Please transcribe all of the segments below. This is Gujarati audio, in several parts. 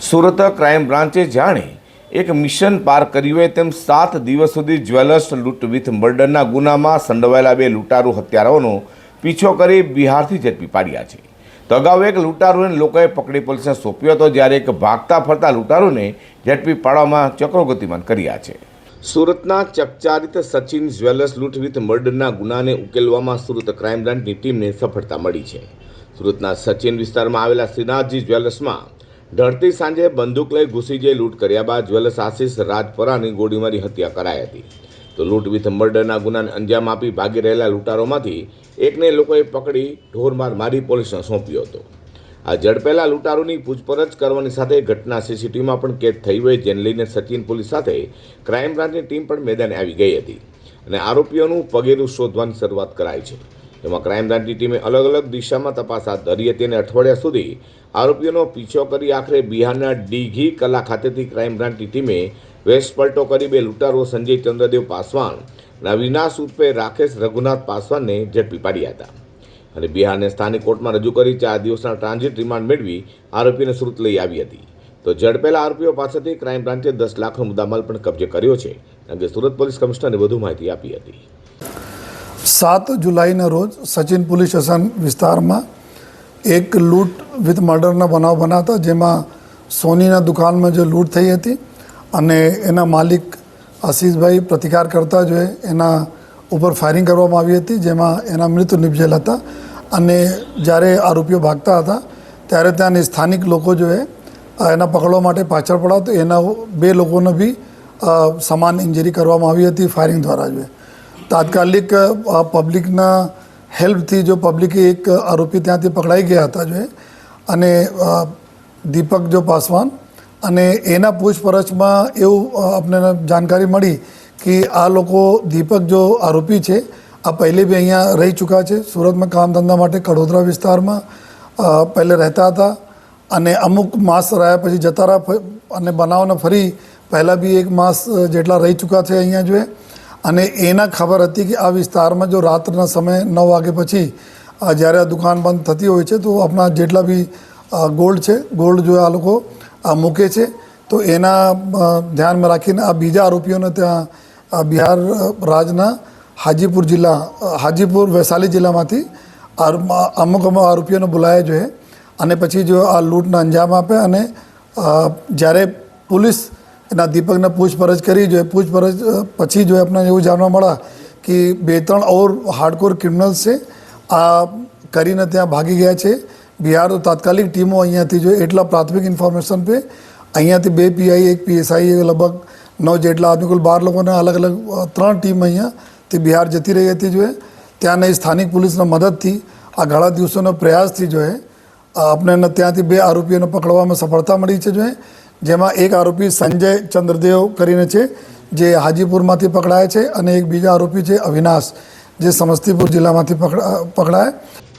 સુરત ક્રાઇમ બ્રાન્ચે જાણે એક મિશન પાર કર્યું હોય તેમ સાત દિવસ સુધી જ્વેલર્સ લૂંટ વિથ મર્ડરના ગુનામાં સંડોવાયેલા બે લૂંટારૂ હત્યારાઓનો પીછો કરી બિહારથી ઝડપી પાડ્યા છે. તો અગાઉ એક લૂંટારૂને લોકોએ પકડી પોલીસને સોંપ્યો હતો, જ્યારે એક ભાગતા ફરતા લૂંટારૂને ઝડપી પાડવામાં ચક્રો ગતિમાન કર્યા છે. સુરતના ચકચારિત સચિન જ્વેલર્સ લૂંટ વિથ મર્ડરના ગુનાને ઉકેલવામાં સુરત ક્રાઇમ બ્રાન્ચની ટીમને સફળતા મળી છે. સુરતના સચિન વિસ્તારમાં આવેલા શ્રીનાથજી જ્વેલર્સમાં ઢળતી સાંજે બંદૂક લઈ ઘૂસી જઈ લૂંટ કર્યા બાદ જ્વેલર્સ આશીષ રાજપરાની ગોળીમારી હત્યા કરાઈ હતી. તો લૂંટ વિથ મર્ડરના ગુનાને અંજામ આપી ભાગી રહેલા લૂંટારોમાંથી એકને લોકોએ પકડી ઢોરમાર મારી પોલીસને સોંપ્યો હતો. આ ઝડપેલા લૂંટારોની પૂછપરછ કરવાની સાથે ઘટના સીસીટીવીમાં પણ કેદ થઈ હોય જેને લઈને સચિન પોલીસ સાથે ક્રાઇમ બ્રાન્ચની ટીમ પણ મેદાને આવી ગઈ હતી. અને આરોપીઓનું પગેરું શોધવાની શરૂઆત કરાઈ છે. તેમાં ક્રાઇમ બ્રાન્ચની ટીમે અલગ અલગ દિશામાં તપાસ હાથ ધરી હતી અને અઠવાડિયા સુધી આરોપીઓનો પીછો કરી આખરે બિહારના ડીઘી કલા ખાતેથી ક્રાઇમ બ્રાન્ચની ટીમે વેશપલટો કરી બે લૂંટારો સંજય ચંદ્રદેવ પાસવાન અને અવિનાશ ઉર્ફે રાકેશ રઘુનાથ પાસવાનને ઝડપી પાડ્યા હતા. અને બિહારને સ્થાનિક કોર્ટમાં રજૂ કરી ચાર દિવસના ટ્રાન્ઝિટ રિમાન્ડ મેળવી આરોપીને સુરત લઈ આવી હતી. તો ઝડપેલા આરોપીઓ પાસેથી ક્રાઇમ બ્રાન્ચે દસ લાખનો મુદ્દામાલ પણ કબજે કર્યો છે. અંગે સુરત પોલીસ કમિશનરે વધુ માહિતી આપી હતી. સાત જુલાઈના રોજ સચિન પોલીસ સ્ટેશન વિસ્તારમાં એક લૂંટ વિથ મર્ડરના બનાવ બનાવતા, જેમાં સોનીના દુકાનમાં જે લૂંટ થઈ હતી અને એના માલિક આશીષભાઈ પ્રતિકાર કરતા જોઈએ એના ઉપર ફાયરિંગ કરવામાં આવી હતી, જેમાં એના મૃત્યુ નિપજેલ હતા અને જ્યારે આરોપીઓ ભાગતા હતા, ત્યારે ત્યાંની સ્થાનિક લોકો જોઈએ એના પકડવા માટે પાછળ પડાવતો એના બે લોકોને બી સમાન ઇન્જરી કરવામાં આવી હતી ફાયરિંગ દ્વારા જોઈએ તાત્કાલિક પબ્લિકના હેલ્પથી જો પબ્લિકે એક આરોપી ત્યાંથી પકડાઈ ગયા હતા જો, અને દીપક જો પાસવાન, અને એના પૂછપરછમાં એવું આપણને જાણકારી મળી કે આ લોકો દીપક જો આરોપી છે, આ પહેલે બી અહીંયા રહી ચૂક્યા છે. સુરતમાં કામ ધંધા માટે કડોદરા વિસ્તારમાં પહેલે રહેતા હતા. અને અમુક માસ રહ્યા પછી જતા રહ્યા, અને બનાવને ફરી પહેલાં બી એક માસ જેટલા રહી ચૂક્યા છે અહીંયા જોઈએ અને એના ખબર હતી કે આ વિસ્તારમાં જો રાત્રના સમય નવ વાગે પછી જ્યારે આ દુકાન બંધ થતી હોય છે, તો આપણા જેટલા બી ગોલ્ડ છે, ગોલ્ડ જો આ લોકો મૂકે છે, તો એના ધ્યાનમાં રાખીને આ બીજા આરોપીઓને ત્યાં બિહાર રાજના હાજીપુર જિલ્લા હાજીપુર વૈશાલી જિલ્લામાંથી અમુક અમુક આરોપીઓને બોલાયા જોઈએ. અને પછી જો આ લૂંટના અંજામ આપે અને જ્યારે પોલીસ એના દીપકને પૂછપરછ કરી જોઈએ. પૂછપરછ પછી જો આપણે એવું જાણવા મળ્યા કે બે ત્રણ ઓર હાર્ડકોર ક્રિમિનલ્સ છે. આ કરીને ત્યાં ભાગી ગયા છે. બિહાર તો તાત્કાલિક ટીમો અહીંયાથી જો એટલા પ્રાથમિક ઇન્ફોર્મેશન પે અહીંયાથી બે પીઆઈ એક પીએસઆઈ લગભગ નવ જેટલા આદમી કુલ બાર લોકોને અલગ અલગ ત્રણ ટીમ અહીંયાથી બિહાર જતી રહી હતી જોઈએ. ત્યાંની સ્થાનિક પોલીસના મદદથી આ ઘણા દિવસોના પ્રયાસથી જોઈએ આપણે ત્યાંથી બે આરોપીઓને પકડવામાં સફળતા મળી છે જોઈએ. જેમાં એક આરોપી સંજય ચંદ્રદેવ કરીને છે, જે હાજીપુરમાંથી પકડાયા છે અને એક બીજા આરોપી છે અવિનાશ, જે સમસ્તીપુર જિલ્લામાંથી પકડાય.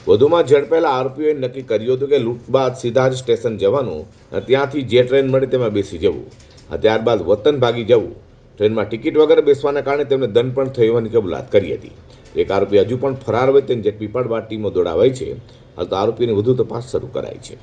વધુમાં ઝડપેલા આરોપીઓએ નક્કી કર્યું હતું કે લૂંટ બાદ સીધા જ સ્ટેશન જવાનું ત્યાંથી જે ટ્રેન મળે તેમાં બેસી જવું ત્યારબાદ વતન ભાગી જવું. ટ્રેનમાં ટિકિટ વગર બેસવાના કારણે તેમને દંડ પણ થયો હોવાની કબૂલાત કરી હતી. એક આરોપી હજુ પણ ફરાર હોય તેને ઝડપી પાડવા ટીમો દોડાવાઈ છે, હાલ તો આરોપીની વધુ તપાસ શરૂ કરાઈ છે.